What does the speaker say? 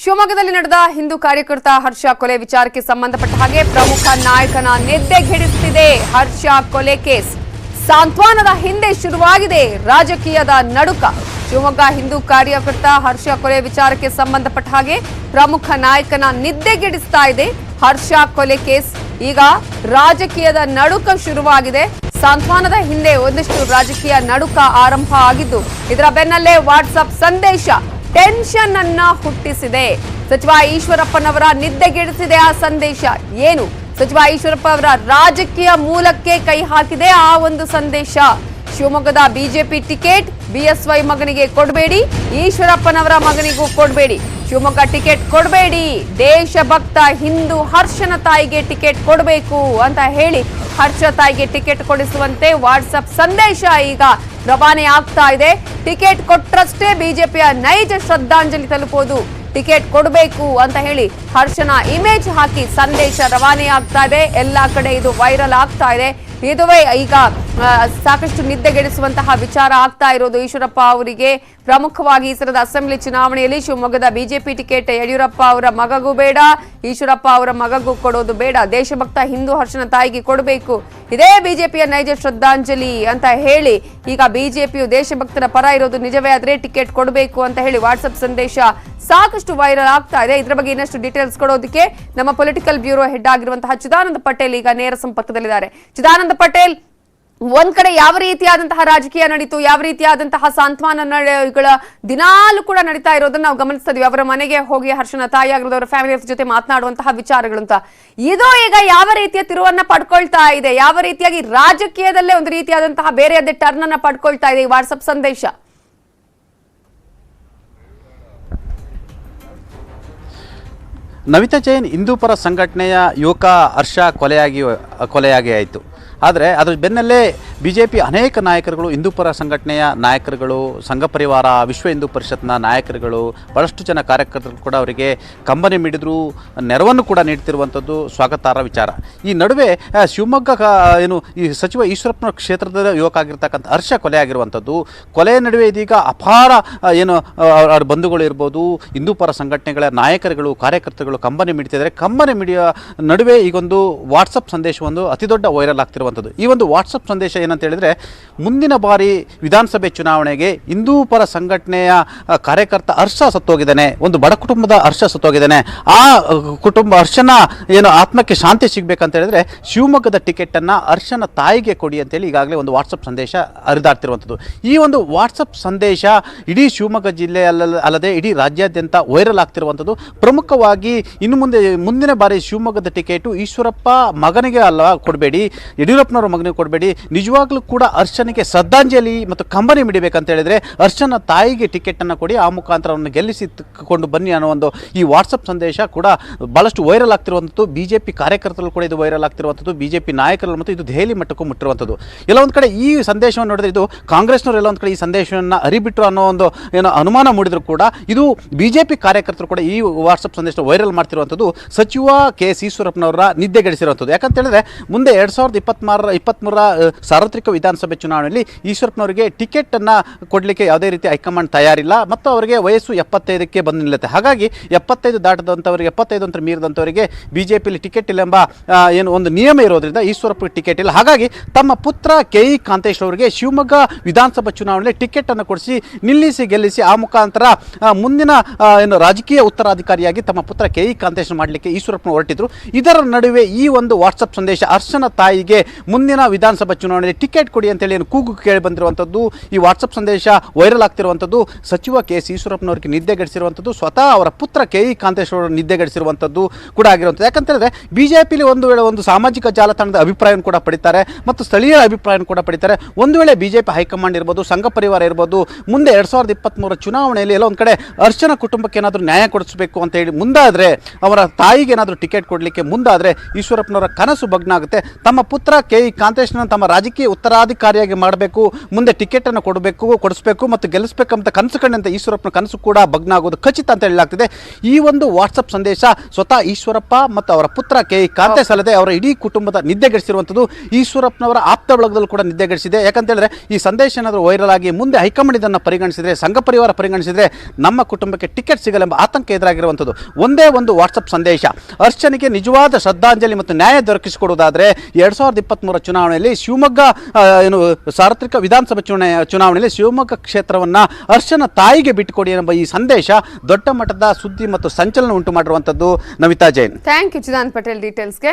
ಶಿವಮೊಗ್ಗದಲ್ಲಿ ನಡೆದ ಹಿಂದೂ ಕಾರ್ಯಕರ್ತ ಹರ್ಷ ಕೊಲೆ ವಿಚಾರಕ್ಕೆ ಸಂಬಂಧಪಟ್ಟ ಹಾಗೆ ಪ್ರಮುಖ ನಾಯಕನ ನಿದ್ದೆಗೆಡಿಸುತ್ತಿದೆ ಹರ್ಷ ಕೊಲೆ ಕೇಸ್ ಸಾಂತ್ವನದ ಹಿಂದೆ ಶುರುವಾಗಿದೆ. ರಾಜಕೀಯದ ನಡುಕ. ಶಿವಮೊಗ್ಗ ಹಿಂದೂ ಕಾರ್ಯಕರ್ತ ಹರ್ಷ ಕೊಲೆ ವಿಚಾರಕ್ಕೆ ಸಂಬಂಧಪಟ್ಟ ಹಾಗೆ ಪ್ರಮುಖ ನಾಯಕನ ನಿದ್ದೆಗೆಡಿಸ್ತಾ ಇದೆ. ಹರ್ಷ ಕೊಲೆ ಕೇಸ್ ಈಗ ರಾಜಕೀಯದ ನಡುಕ ಶುರುವಾಗಿದೆ. ಸಾಂತ್ವನದ ಹಿಂದೆ ಒಂದಿಷ್ಟು ರಾಜಕೀಯ ನಡುಕ ಆರಂಭ ಆಗಿದ್ದು, ಇದರ ಬೆನ್ನಲ್ಲೇ ವಾಟ್ಸಪ್ ಸಂದೇಶ ಟೆನ್ಷನ್ ಅನ್ನ ಹುಟ್ಟಿಸಿದೆ. ಸಚಿವ ಈಶ್ವರಪ್ಪನವರ ನಿದ್ದೆಗೆಡಿಸಿದೆ ಆ ಸಂದೇಶ. ಏನು? ಸಚಿವ ಈಶ್ವರಪ್ಪ ಅವರ ರಾಜಕೀಯ ಮೂಲಕ್ಕೆ ಕೈ ಹಾಕಿದೆ ಆ ಒಂದು ಸಂದೇಶ. ಶಿವಮೊಗ್ಗದ ಬಿಜೆಪಿ ಟಿಕೆಟ್ ಬಿಎಸ್ವೈ ಮಗನಿಗೆ ಕೊಡಬೇಡಿ, ಈಶ್ವರಪ್ಪನವರ ಮಗನಿಗೂ ಕೊಡಬೇಡಿ. ಶಿವಮೊಗ್ಗ ಟಿಕೆಟ್ ಕೊಡಬೇಡಿ, ದೇಶಭಕ್ತ ಹಿಂದೂ ಹರ್ಷನ ತಾಯಿಗೆ ಟಿಕೆಟ್ ಕೊಡಬೇಕು ಅಂತ ಹೇಳಿ ಹರ್ಷ ತಾಯಿಗೆ ಟಿಕೆಟ್ ಕೊಡಿಸುವಂತೆ ವಾಟ್ಸಪ್ ಸಂದೇಶ ಈಗ ರವಾನೆ ಆಗ್ತಾ ಇದೆ. ಟಿಕೆಟ್ ಕೊಟ್ಟರಷ್ಟೇ ಬಿಜೆಪಿಯ ನೈಜ ಶ್ರದ್ಧಾಂಜಲಿ ತಲುಪೋದು. ಟಿಕೆಟ್ ಕೊಡಬೇಕು ಅಂತ ಹೇಳಿ ಹರ್ಷನ ಇಮೇಜ್ ಹಾಕಿ ಸಂದೇಶ ರವಾನೆ ಆಗ್ತಾ ಇದೆ. ಎಲ್ಲಾ ಕಡೆ ಇದು ವೈರಲ್ ಆಗ್ತಾ ಇದೆ. ಇದುವೇ ಈಗ ಸಾಕಷ್ಟು ನಿದ್ದೆಗೆಡಿಸುವಂತಹ ವಿಚಾರ ಆಗ್ತಾ ಇರೋದು ಈಶ್ವರಪ್ಪ ಅವರಿಗೆ. ಪ್ರಮುಖವಾಗಿ ಈ ಅಸೆಂಬ್ಲಿ ಚುನಾವಣೆಯಲ್ಲಿ ಶಿವಮೊಗ್ಗದ ಬಿಜೆಪಿ ಟಿಕೆಟ್ ಯಡಿಯೂರಪ್ಪ ಅವರ ಮಗಗೂ ಬೇಡ, ಈಶ್ವರಪ್ಪ ಅವರ ಮಗಗೂ ಕೊಡೋದು ಬೇಡ, ದೇಶಭಕ್ತ ಹಿಂದೂ ಹರ್ಷನ ತಾಯಿಗೆ ಕೊಡಬೇಕು. ಇದೇ ಬಿಜೆಪಿಯ ನೈಜ ಶ್ರದ್ಧಾಂಜಲಿ ಅಂತ ಹೇಳಿ ಈಗ ಬಿಜೆಪಿಯು ದೇಶಭಕ್ತರ ಪರ ಇರೋದು ನಿಜವೇ ಆದ್ರೆ ಟಿಕೆಟ್ ಕೊಡಬೇಕು ಅಂತ ಹೇಳಿ ವಾಟ್ಸಪ್ ಸಂದೇಶ ಸಾಕಷ್ಟು ವೈರಲ್ ಆಗ್ತಾ ಇದೆ. ಇದರ ಬಗ್ಗೆ ಇನ್ನಷ್ಟು ಡೀಟೇಲ್ಸ್ ಕೊಡೋದಕ್ಕೆ ನಮ್ಮ ಪೊಲಿಟಿಕಲ್ ಬ್ಯೂರೋ ಹೆಡ್ ಆಗಿರುವಂತಹ ಚಿದಾನಂದ ಪಟೇಲ್ ಈಗ ನೇರ ಸಂಪರ್ಕದಲ್ಲಿದ್ದಾರೆ. ಚಿದಾನಂದ ಪಟೇಲ್ ಒಂದ್ ಕಡೆ ಯಾವ ರೀತಿಯಾದಂತಹ ರಾಜಕೀಯ ನಡೀತು, ಯಾವ ರೀತಿಯಾದಂತಹ ಸಾಂತ್ವನ ನಡೆಗಳ ದಿನಾಲು ಕೂಡ ನಡೀತಾ ಇರೋದನ್ನ ನಾವು ಗಮನಿಸ್ತಾ ಅವರ ಮನೆಗೆ ಹೋಗಿ ಹರ್ಷನ ತಾಯಿ ಆಗಿರೋದು ಅವರ ಫ್ಯಾಮಿಲಿ ಜೊತೆ ಮಾತನಾಡುವಂತಹ ವಿಚಾರಗಳು ಅಂತ. ಇದು ಈಗ ಯಾವ ರೀತಿಯ ತಿರುವನ್ನ ಪಡ್ಕೊಳ್ತಾ ಇದೆ? ಯಾವ ರೀತಿಯಾಗಿ ರಾಜಕೀಯದಲ್ಲೇ ಒಂದು ರೀತಿಯಾದಂತಹ ಬೇರೆಯದ್ದೇ ಟರ್ನ್ ಅನ್ನ ಪಡ್ಕೊಳ್ತಾ ಇದೆ ಈ ವಾಟ್ಸಪ್ ಸಂದೇಶ? ನವಿತಾ ಜೈನ್ ಹಿಂದೂಪರ ಸಂಘಟನೆಯ ಯುವಕ ಹರ್ಷ ಕೊಲೆಯಾಗಿ ಕೊಲೆಯಾಗಿ ಆಯಿತು. ಆದರೆ ಅದರ ಬೆನ್ನಲ್ಲೇ ಬಿ ಜೆ ಪಿ ಅನೇಕ ನಾಯಕರುಗಳು ಹಿಂದೂಪರ ಸಂಘಟನೆಯ ನಾಯಕರುಗಳು, ಸಂಘ ಪರಿವಾರ, ವಿಶ್ವ ಹಿಂದೂ ಪರಿಷತ್ನ ನಾಯಕರುಗಳು ಭಾಳಷ್ಟು ಜನ ಕಾರ್ಯಕರ್ತರು ಕೂಡ ಅವರಿಗೆ ಕಂಬನಿ ಮಿಡಿದ್ರು, ನೆರವನ್ನು ಕೂಡ ನೀಡ್ತಿರುವಂಥದ್ದು ಸ್ವಾಗತಾರ್ಹ ವಿಚಾರ. ಈ ನಡುವೆ ಶಿವಮೊಗ್ಗ ಏನು, ಈ ಸಚಿವ ಈಶ್ವರಪ್ಪನ ಕ್ಷೇತ್ರದ ಯುವಕ ಆಗಿರ್ತಕ್ಕಂಥ ಹರ್ಷ ಕೊಲೆ ಆಗಿರುವಂಥದ್ದು. ಕೊಲೆಯ ನಡುವೆ ಇದೀಗ ಅಪಾರ ಏನು ಅವ್ರ ಬಂಧುಗಳು ಇರ್ಬೋದು ಹಿಂದೂಪರ ಸಂಘಟನೆಗಳ ನಾಯಕರುಗಳು, ಕಾರ್ಯಕರ್ತರುಗಳು ಕಂಬನಿ ಮಿಡಿತಿದ್ದಾರೆ. ಕಂಬನಿ ಮಿಡಿಯ ನಡುವೆ ಈಗೊಂದು ವಾಟ್ಸಪ್ ಸಂದೇಶವೊಂದು ಅತಿದೊಡ್ಡ ವೈರಲ್ ಆಗ್ತಿರುವಂಥದ್ದು. ಈ ಒಂದು ವಾಟ್ಸಪ್ ಸಂದೇಶ ಏನಂತ ಹೇಳಿದ್ರೆ ಮುಂದಿನ ಬಾರಿ ವಿಧಾನಸಭೆ ಚುನಾವಣೆಗೆ ಹಿಂದೂಪರ ಸಂಘಟನೆಯ ಆ, ಕಾರ್ಯಕರ್ತ ಹರ್ಷ ಸತ್ತೋಗಿದ್ದಾನೆ ಒಂದು ಬಡ ಕುಟುಂಬದ ಹರ್ಷ ಸತ್ತೋಗಿದ್ದಾನೆ ಆ ಕುಟುಂಬ ಹರ್ಷನ ಏನು ಆತ್ಮಕ್ಕೆ ಶಾಂತಿ ಸಿಗಬೇಕಂತ ಹೇಳಿದ್ರೆ ಶಿವಮೊಗ್ಗದ ಟಿಕೆಟನ್ನು ಹರ್ಷನ ತಾಯಿಗೆ ಕೊಡಿ ಅಂತೇಳಿ ಈಗಾಗಲೇ ಒಂದು ವಾಟ್ಸಪ್ ಸಂದೇಶ ಹರಿದಾಡ್ತಿರುವಂಥದ್ದು. ಈ ಒಂದು ವಾಟ್ಸಪ್ ಸಂದೇಶ ಇಡೀ ಶಿವಮೊಗ್ಗ ಜಿಲ್ಲೆ ಅಲ್ಲ ಅಲ್ಲದೆ ಇಡೀ ರಾಜ್ಯಾದ್ಯಂತ ವೈರಲ್ ಆಗ್ತಿರುವಂಥದ್ದು. ಪ್ರಮುಖವಾಗಿ ಇನ್ನು ಮುಂದೆ ಮುಂದಿನ ಬಾರಿ ಶಿವಮೊಗ್ಗದ ಟಿಕೆಟು ಈಶ್ವರಪ್ಪ ಮಗನಿಗೆ ಅಲ್ಲ ಕೊಡಬೇಡಿ ಯಡಿಯೂರಪ್ಪನವರ ಮಗನಿಗೆ ಕೊಡಬೇಡಿ ನಿಜವಾಗ್ಲೂ ಕೂಡ ಅರ್ಶನಿಗೆ ಶ್ರದ್ಧಾಂಜಲಿ ಮತ್ತು ಕಂಬನಿ ಮಿಡಿಬೇಕಂತ ಹೇಳಿದ್ರೆ ಅರ್ಶನ ತಾಯಿಗೆ ಟಿಕೆಟ್ ಅನ್ನು ಕೊಡಿ ಆ ಮುಖಾಂತರ ಅವನ್ನ ಗೆಲ್ಲಿಸಿ ಕೊಂಡು ಬನ್ನಿ ಅನ್ನೋ ಒಂದು ಈ ವಾಟ್ಸಪ್ ಸಂದೇಶ ಕೂಡ ಬಹಳಷ್ಟು ವೈರಲ್ ಆಗ್ತಿರುವಂಥದ್ದು. ಬಿ ಜೆ ಪಿ ಕಾರ್ಯಕರ್ತರು ಕೂಡ ಇದು ವೈರಲ್ ಆಗ್ತಿರುವಂಥದ್ದು. ಬಿ ಜೆ ಪಿ ನಾಯಕರು ಮತ್ತು ಇದು ದೆಹಲಿ ಮಟ್ಟಕ್ಕೂ ಮುಟ್ಟಿರುವಂಥದ್ದು. ಎಲ್ಲ ಒಂದು ಕಡೆ ಈ ಸಂದೇಶವನ್ನು ನೋಡಿದ್ರೆ ಇದು ಕಾಂಗ್ರೆಸ್ನವರು ಎಲ್ಲ ಒಂದು ಕಡೆ ಈ ಸಂದೇಶವನ್ನು ಅರಿಬಿಟ್ರು ಅನ್ನೋ ಒಂದು ಏನೋ ಅನುಮಾನ ಮೂಡಿದ್ರು ಕೂಡ. ಇದು ಬಿ ಜೆ ಪಿ ಕಾರ್ಯಕರ್ತರು ಕೂಡ ಈ ವಾಟ್ಸಪ್ ಸಂದೇಶ ವೈರಲ್ ಮಾಡ್ತಿರುವಂಥದ್ದು. ಸಚಿವ ಕೆ ಸಿ ಈಶ್ವರಪ್ಪನವರ ನಿದ್ದೆಗೆಡಿಸಿರುವಂಥದ್ದು. ಯಾಕಂತ ಹೇಳಿದ್ರೆ ಮುಂದೆ ಎರಡು ಸಾವಿರದ ಇಪ್ಪತ್ತ್ಮಾರ ಇಪ್ಪತ್ತ್ಮೂರ ಆ, ಸಾರ್ವತ್ರಿಕ ವಿಧಾನಸಭೆ ಚುನಾವಣೆಯಲ್ಲಿ ಈಶ್ವರಪ್ಪನವರಿಗೆ ಟಿಕೆಟನ್ನು ಕೊಡಲಿಕ್ಕೆ ಯಾವುದೇ ರೀತಿ ಹೈಕಮಾಂಡ್ ತಯಾರಿಲ್ಲ ಮತ್ತು ಅವರಿಗೆ ವಯಸ್ಸು ಎಪ್ಪತ್ತೈದಕ್ಕೆ ಬಂದು ನಿಲ್ಲುತ್ತೆ. ಹಾಗಾಗಿ ಎಪ್ಪತ್ತೈದು ದಾಟದಂಥವರಿಗೆ ಎಪ್ಪತ್ತೈದು ಅಂತ ಮೀರಿದಂಥವರಿಗೆ ಬಿ ಜೆ ಪಿಲಿ ಟಿಕೆಟ್ ಇಲ್ಲ ಎಂಬ ಏನು ಒಂದು ನಿಯಮ ಇರೋದ್ರಿಂದ ಈಶ್ವರಪ್ಪಗೆ ಟಿಕೆಟ್ ಇಲ್ಲ. ಹಾಗಾಗಿ ತಮ್ಮ ಪುತ್ರ ಕೆ ಇ ಕಾಂತೇಶ್ ಅವರಿಗೆ ಶಿವಮೊಗ್ಗ ವಿಧಾನಸಭಾ ಚುನಾವಣೆಯಲ್ಲಿ ಟಿಕೆಟನ್ನು ಕೊಡಿಸಿ, ನಿಲ್ಲಿಸಿ, ಗೆಲ್ಲಿಸಿ, ಆ ಮುಖಾಂತರ ಮುಂದಿನ ಏನು ರಾಜಕೀಯ ಉತ್ತರಾಧಿಕಾರಿಯಾಗಿ ತಮ್ಮ ಪುತ್ರ ಕೆ ಇ ಕಾಂತೇಶ್ ಮಾಡಲಿಕ್ಕೆ ಈಶ್ವರಪ್ಪನ ಹೊರಟಿದ್ರು. ಇದರ ನಡುವೆ ಈ ಒಂದು ವಾಟ್ಸಪ್ ಸಂದೇಶ ಅರ್ಶನ ತಾಯಿಗೆ ಮುಂದಿನ ವಿಧಾನಸಭಾ ಚುನಾವಣೆಯಲ್ಲಿ ಟಿಕೆಟ್ ಕೊಡಿ ಅಂತೇಳಿ ಏನು ಕೂಗು ಕೇಳಿ ಬಂದಿರುವಂಥದ್ದು, ಈ ವಾಟ್ಸಪ್ ಸಂದೇಶ ವೈರಲ್ ಆಗ್ತಿರುವಂಥದ್ದು, ಸಚಿವ ಕೆ ಎಸ್ ನಿದ್ದೆ ನಿದ್ದೆಗೆಡಿಸಿರುವಂಥದ್ದು ಸ್ವತಃ ಅವರ ಪುತ್ರ ಕೆ ಇ ಅವರು ನಿದ್ದೆಗೆಡಿಸಿರುವಂಥದ್ದು ಕೂಡ ಆಗಿರುವಂಥದ್ದು. ಯಾಕಂತೇಳಿದ್ರೆ ಬಿ ಜೆ ಪಿಲಿ ಒಂದು ವೇಳೆ ಒಂದು ಸಾಮಾಜಿಕ ಜಾಲತಾಣದ ಅಭಿಪ್ರಾಯವನ್ನು ಕೂಡ ಪಡಿತಾರೆ, ಮತ್ತು ಸ್ಥಳೀಯ ಅಭಿಪ್ರಾಯವನ್ನು ಕೂಡ ಪಡಿತಾರೆ. ಒಂದು ವೇಳೆ ಬಿ ಜೆ ಪಿ ಹೈಕಮಾಂಡ್ ಇರ್ಬೋದು, ಸಂಘ ಪರಿವಾರ ಇರ್ಬೋದು, ಮುಂದೆ ಎರಡು ಸಾವಿರದ ಇಪ್ಪತ್ತ್ಮೂರ ಚುನಾವಣೆಯಲ್ಲಿ ಎಲ್ಲ ಒಂದು ಕಡೆ ಅರ್ಚನ ಕುಟುಂಬಕ್ಕೆ ಏನಾದರೂ ನ್ಯಾಯ ಕೊಡಿಸಬೇಕು ಅಂತ ಹೇಳಿ ಮುಂದಾದರೆ, ಅವರ ತಾಯಿಗೆ ಏನಾದರೂ ಟಿಕೆಟ್ ಕೊಡಲಿಕ್ಕೆ ಮುಂದಾದರೆ ಈಶ್ವರಪ್ಪನವರ ಕನಸು ಭಗ್ನ ಆಗುತ್ತೆ. ತಮ್ಮ ಪುತ್ರ ಕೆ ಇ ಕಾಂತೇಶ್ನ ತಮ್ಮ ರಾಜಕೀಯ ಉತ್ತರಾಧಿಕಾರಿಯಾಗಿ ಮಾಡಬೇಕು, ಮುಂದೆ ಟಿಕೆಟನ್ನು ಕೊಡಬೇಕು, ಕೊಡಿಸ್ಬೇಕು ಮತ್ತು ಗೆಲ್ಲಿಸಬೇಕಂತ ಕನಸು ಕಂಡಂತ ಈಶ್ವರಪ್ಪನ ಕನಸು ಕೂಡ ಭಗ್ನ ಆಗೋದು ಖಚಿತ ಅಂತ ಹೇಳಲಾಗ್ತಿದೆ. ಈ ಒಂದು ವಾಟ್ಸಪ್ ಸಂದೇಶ ಸ್ವತಃ ಈಶ್ವರಪ್ಪ ಮತ್ತು ಅವರ ಪುತ್ರ ಕೆ. ಕಾಂತೆ ಸಲ್ಲದೆ ಅವರ ಇಡೀ ಕುಟುಂಬದ ನಿದ್ದೆಗೆಡಿಸಿರುವಂಥದ್ದು ಈಶ್ವರಪ್ಪನವರ ಆಪ್ತ ಬಳಗದಲ್ಲೂ ಕೂಡ ನಿದ್ದೆಗೆಡಿಸಿದೆ ಯಾಕಂತ ಹೇಳಿದ್ರೆ ಈ ಸಂದೇಶ ಏನಾದರೂ ವೈರಲ್ ಆಗಿ ಮುಂದೆ ಹೈಕಮಾಂಡ್ ಇದನ್ನು ಪರಿಗಣಿಸಿದರೆ, ಸಂಘ ಪರಿವಾರ ಪರಿಗಣಿಸಿದರೆ ನಮ್ಮ ಕುಟುಂಬಕ್ಕೆ ಟಿಕೆಟ್ ಸಿಗಲೆಂಬ ಆತಂಕ ಎದುರಾಗಿರುವಂಥದ್ದು. ಒಂದೇ ಒಂದು ವಾಟ್ಸಪ್ ಸಂದೇಶ. ಅರ್ಚನೆಗೆ ನಿಜವಾದ ಶ್ರದ್ಧಾಂಜಲಿ ಮತ್ತು ನ್ಯಾಯ ದೊರಕಿಸಿಕೊಡುವುದಾದರೆ ಎರಡು ಸಾವಿರದ ಇಪ್ಪತ್ತ್ಮೂರ ಚುನಾವಣೆಯಲ್ಲಿ ಶಿವಮೊಗ್ಗ ಏನು, ಸಾರ್ವತ್ರಿಕ ವಿಧಾನಸಭೆ ಚುನಾವಣೆ ಚುನಾವಣೆಯಲ್ಲಿ ಶಿವಮೊಗ್ಗ ಕ್ಷೇತ್ರವನ್ನು ಅರ್ಶನ ತಾಯಿಗೆ ಬಿಟ್ಟುಕೊಡಿ ಎಂಬ ಈ ಸಂದೇಶ ದೊಡ್ಡ ಮಟ್ಟದ ಸುದ್ದಿ ಮತ್ತು ಸಂಚಲನ ಉಂಟು ಮಾಡಿರುವಂಥದ್ದು ನವಿತಾ ಜೈನ್. Thank you Chidan Patel ಡೀಟೇಲ್ಸ್ಗೆ